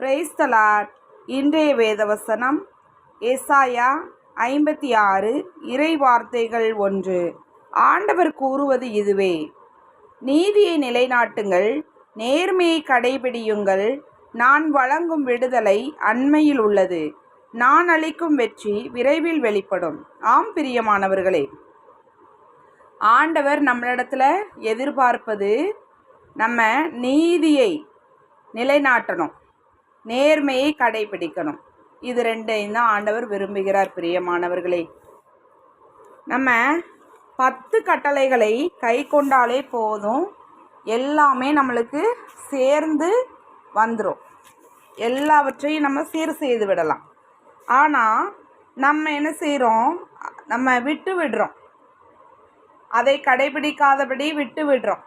பிரைஸ்தலார் இன்றைய வேதவசனம் எசாயா ஐம்பத்தி ஆறு இறை வார்த்தைகள் ஒன்று. ஆண்டவர் கூறுவது இதுவே. நீதியை நிலைநாட்டுங்கள் நேர்மையை கடைபிடியுங்கள். நான் வழங்கும் விடுதலை அண்மையில் உள்ளது. நான் அளிக்கும் வெற்றி விரைவில் வெளிப்படும். ஆம் பிரியமானவர்களே. ஆண்டவர் நம்மளிடத்துல எதிர்பார்ப்பது நம்ம நீதியை நிலைநாட்டணும். நேர்மையை கடைபிடிக்கணும். இது ரெண்டையும் தான் ஆண்டவர் விரும்புகிறார் பிரியமானவர்களே. நம்ம பத்து கட்டளைகளை கை கொண்டாலே போதும். எல்லாமே நம்மளுக்கு சேர்ந்து வந்துடும் எல்லாவற்றையும் நம்ம சீர் செய்து விடலாம். ஆனால் நம்ம என்ன செய்கிறோம் நம்ம விட்டு விடுறோம். அதை கடைபிடிக்காதபடி விட்டு விடுறோம்.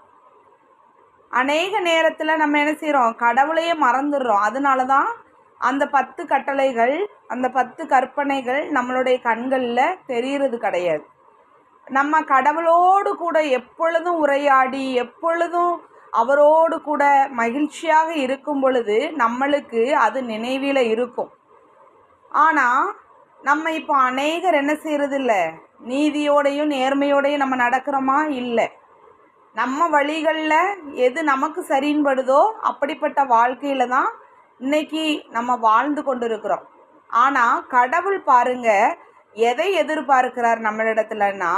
அநேக நேரத்தில் நம்ம என்ன செய்கிறோம் கடவுளையே மறந்துடுறோம். அதனால தான் அந்த பத்து கட்டளைகள் அந்த பத்து கற்பனைகள் நம்மளுடைய கண்களில் தெரிகிறது கிடையாது. நம்ம கடவுளோடு கூட எப்பொழுதும் உரையாடி எப்பொழுதும் அவரோடு கூட மகிழ்ச்சியாக இருக்கும் பொழுது நம்மளுக்கு அது நினைவில் இருக்கும். ஆனால் நம்ம இப்போ அநேகர் என்ன செய்கிறது இல்லை நீதியோடையும் நேர்மையோடையும் நம்ம நடக்கிறோமா? இல்லை. நம்ம வழிகளில் எது நமக்கு சரின்னு படுதோ அப்படிப்பட்ட வாழ்க்கையில் தான் இன்னைக்கு நம்ம வாழ்ந்து கொண்டு இருக்கிறோம் ஆனால் கடவுள் பாருங்க எதை எதிர்பார்க்கிறார் நம்மளிடத்துலன்னா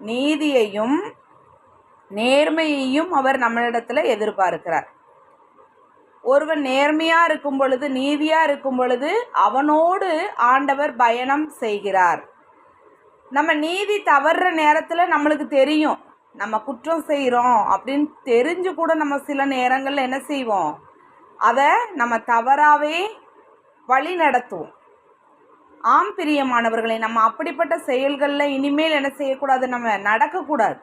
நீதியையும் நேர்மையையும் அவர் நம்மளிடத்தில் எதிர்பார்க்கிறார். ஒருவன் நேர்மையாக இருக்கும் பொழுது நீதியாக இருக்கும் பொழுது அவனோடு ஆண்டவர் பயணம் செய்கிறார். நம்ம நீதி தவறுற நேரத்தில் நம்மளுக்கு தெரியும். நம்ம குற்றம் செய்கிறோம் அப்படின்னு தெரிஞ்சு கூட நம்ம சில நேரங்களில் என்ன செய்வோம்? அதை நம்ம தவறாகவே வழி நடத்துவோம். ஆம் பிரியமானவர்களை நம்ம அப்படிப்பட்ட செயல்களில் இனிமேல் என்ன செய்யக்கூடாது? நம்ம நடக்கக்கூடாது.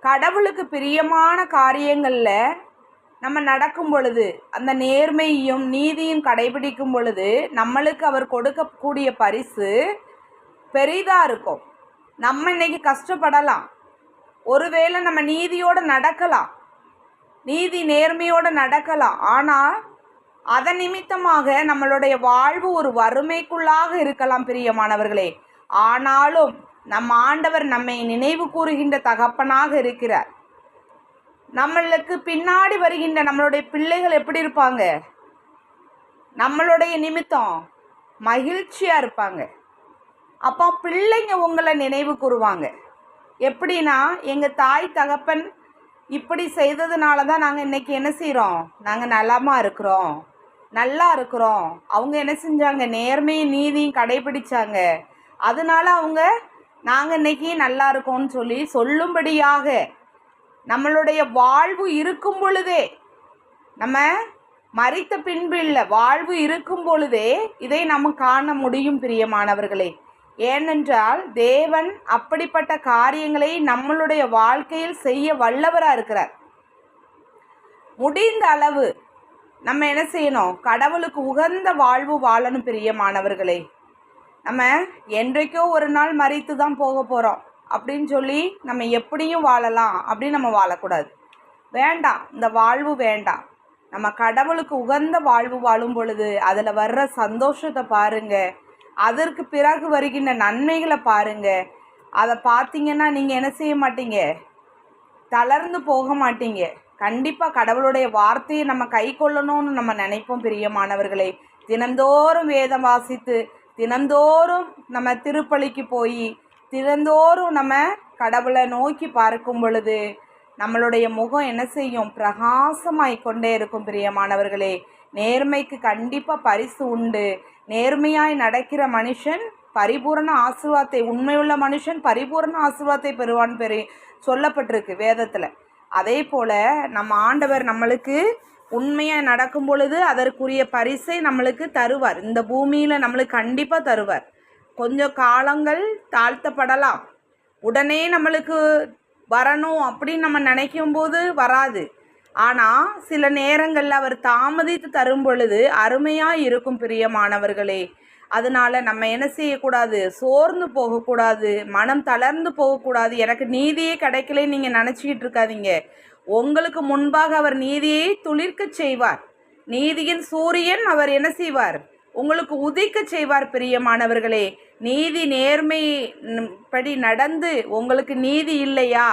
கடவுளுக்கு பிரியமான காரியங்களில் நம்ம நடக்கும் பொழுது அந்த நேர்மையும் நீதியும் கடைபிடிக்கும் பொழுது நம்மளுக்கு அவர் கொடுக்கக்கூடிய பரிசு பெரிதாக இருக்கும். நம்ம இன்னைக்கு கஷ்டப்படலாம். ஒருவேளை நம்ம நீதியோடு நடக்கலாம். நீதி நேர்மையோடு நடக்கலாம். ஆனால் அதன் நிமித்தமாக நம்மளுடைய வாழ்வு ஒரு வறுமைக்குள்ளாக இருக்கலாம் பிரியமானவர்களே. ஆனாலும் நம் ஆண்டவர் நம்மை நினைவு கூறுகின்ற தகப்பனாக இருக்கிறார். நம்மளுக்கு பின்னாடி வருகின்ற நம்மளுடைய பிள்ளைகள் எப்படி இருப்பாங்க? நம்மளுடைய நிமித்தம் மகிழ்ச்சியாக இருப்பாங்க. அப்போ பிள்ளைங்க உங்களை நினைவு கூறுவாங்க. எப்படின்னா எங்கள் தாய் தகப்பன் இப்படி செய்ததுனால தான் நாங்கள் இன்றைக்கி என்ன செய்கிறோம் நாங்கள் நலமாக இருக்கிறோம். நல்லா இருக்கிறோம். அவங்க என்ன செஞ்சாங்க? நேர்மையும் நீதியும் கடைபிடிச்சாங்க. அதனால அவங்க நாங்கள் இன்னைக்கு நல்லா இருக்கோம்னு சொல்லி சொல்லும்படியாக நம்மளுடைய வாழ்வு இருக்கும் பொழுதே நம்ம மறித்த பின்பு இல்லை வாழ்வு இருக்கும் பொழுதே இதை நம்ம காண முடியும் பிரியமானவர்களே. ஏனென்றால் தேவன் அப்படிப்பட்ட காரியங்களை நம்மளுடைய வாழ்க்கையில் செய்ய வல்லவராக இருக்கிறார். முடிந்த அளவு நம்ம என்ன செய்யணும்? கடவுளுக்கு உகந்த வாழ்வு வாழணும் பிரியமானவர்களே. நம்ம என்றைக்கோ ஒரு நாள் மறித்து தான் போக போகிறோம் அப்படின்னு சொல்லி நம்ம எப்படியும் வாழலாம். அப்படின்னு நம்ம வாழக்கூடாது. வேண்டாம். இந்த வாழ்வு வேண்டாம். நம்ம கடவுளுக்கு உகந்த வாழ்வு வாழும் பொழுது அதில் வர்ற சந்தோஷத்தை பாருங்கள் அதற்கு பிறகு வருகின்ற நன்மைகளை பாருங்க. அதை பார்த்தீங்கன்னா நீங்கள் என்ன செய்ய மாட்டீங்க? தளர்ந்து போக மாட்டீங்க. கண்டிப்பாக கடவுளுடைய வார்த்தையை நம்ம கை கொள்ளணும்னு நம்ம நினைப்போம் பிரியமானவர்களை. தினந்தோறும் வேதம் வாசித்து தினந்தோறும் நம்ம திருப்பலிக்கு போய் தினந்தோறும் நம்ம கடவுளை நோக்கி பார்க்கும் பொழுது நம்மளுடைய முகம் என்ன செய்யும்? பிரகாசமாய் கொண்டே இருக்கும் பிரியமானவர்களே. நேர்மைக்கு கண்டிப்பாக பரிசு உண்டு. நேர்மையாய் நடக்கிற மனுஷன் பரிபூரண ஆசீர்வாதத்தை உண்மையுள்ள மனுஷன் பரிபூரண ஆசீர்வாதத்தை பெறுவான் பெரு சொல்லப்பட்டிருக்கு வேதத்தில். அதே போல் நம்ம ஆண்டவர் நம்மளுக்கு உண்மையாக நடக்கும் பொழுது அதற்குரிய பரிசை நம்மளுக்கு தருவார். இந்த பூமியில் நம்மளுக்கு கண்டிப்பாக தருவார். கொஞ்சம் காலங்கள் தாழ்த்தப்படலாம். உடனே நம்மளுக்கு வரணும் அப்படின்னு நம்ம நினைக்கும் போது வராது. ஆனால் சில நேரங்களில் அவர் தாமதித்து தரும் பொழுது அருமையாக இருக்கும் பிரியமானவர்களே. அதனால நம்ம என்ன செய்யக்கூடாது? சோர்ந்து போகக்கூடாது. மனம் தளர்ந்து போகக்கூடாது. எனக்கு நீதியே கிடைக்கலன்னு நீங்கள் நினச்சிக்கிட்டு இருக்காதீங்க. உங்களுக்கு முன்பாக அவர் நீதியை துளிர்க்க செய்வார். நீதியின் சூரியன் அவர் என்ன செய்வார்? உங்களுக்கு உதிக்க செய்வார் பிரியமானவர்களே. நீதி நேர்மை படி நடந்து உங்களுக்கு நீதி இல்லையா?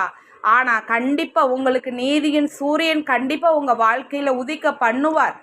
ஆனால் கண்டிப்பாக உங்களுக்கு நீதியின் சூரியன் கண்டிப்பாக உங்கள் வாழ்க்கையில் உதிக்க பண்ணுவார்.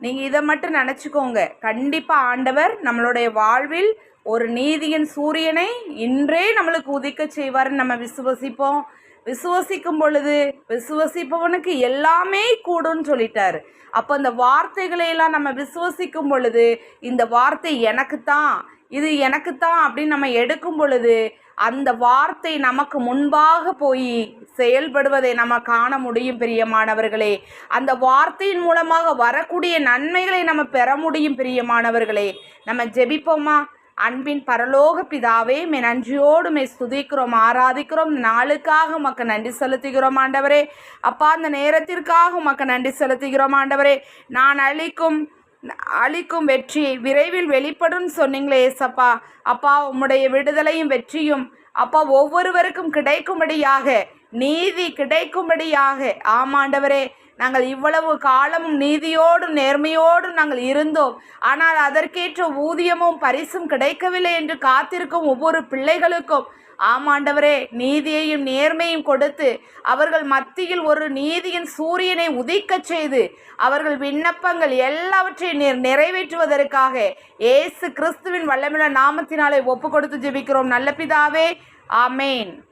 நீங்கள் இதை மட்டும் நினச்சிக்கோங்க. கண்டிப்பாக ஆண்டவர் நம்மளுடைய வாழ்வில் ஒரு நீதியின் சூரியனை இன்றே நம்மளுக்கு உதிக்க செய்வார்னு நம்ம விசுவசிப்போம். விசுவசிக்கும் பொழுது விசுவசிப்பவனுக்கு எல்லாமே கூடும்னு சொல்லிட்டாரு. அப்போ அந்த வார்த்தைகளையெல்லாம் நம்ம விசுவசிக்கும் பொழுது இந்த வார்த்தை எனக்கு தான் இது எனக்கு தான் அப்படின்னு நம்ம எடுக்கும் பொழுது அந்த வார்த்தை நமக்கு முன்பாக போய் செயல்படுவதை நம்ம காண முடியும் பிரியமானவர்களே. அந்த வார்த்தையின் மூலமாக வரக்கூடிய நன்மைகளை நம்ம பெற முடியும் பிரியமானவர்களே. நம்ம ஜெபிப்போமா? அன்பின் பரலோக பிதாவே மே நன்றியோடு மே ஸ்துதிக்கிறோம் ஆராதிக்கிறோம். நாளுக்காக உமக்கு நன்றி செலுத்துகிறோம் ஆண்டவரே. அப்பா அந்த நேரத்திற்காக உமக்கு நன்றி செலுத்துகிறோம் ஆண்டவரே. நான் அளிக்கும் அளிக்கும் வெற்றி விரைவில் வெளிப்படும் சொன்னீங்களே ஏசப்பா அப்பா உம்முடைய விடுதலையும் வெற்றியும் அப்பா ஒவ்வொருவருக்கும் கிடைக்கும்படியாக நீதி கிடைக்கும்படியாக. ஆமாண்டவரே நாங்கள் இவ்வளவு காலமும் நீதியோடும் நேர்மையோடும் நாங்கள் இருந்தோம். ஆனால் அதற்கேற்ற ஊதியமும் பரிசும் கிடைக்கவில்லை என்று காத்திருக்கும் ஒவ்வொரு பிள்ளைகளுக்கும் ஆமாண்டவரே நீதியையும் நேர்மையும் கொடுத்து அவர்கள் மத்தியில் ஒரு நீதியின் சூரியனை உதிக்கச் செய்து அவர்கள் விண்ணப்பங்கள் எல்லாவற்றையும் நீர் நிறைவேற்றுவதற்காக இயேசு கிறிஸ்துவின் வல்லமில்ல நாமத்தினாலே ஒப்பு கொடுத்து ஜெபிக்கிறோம். நல்ல பிதாவே ஆமேன்.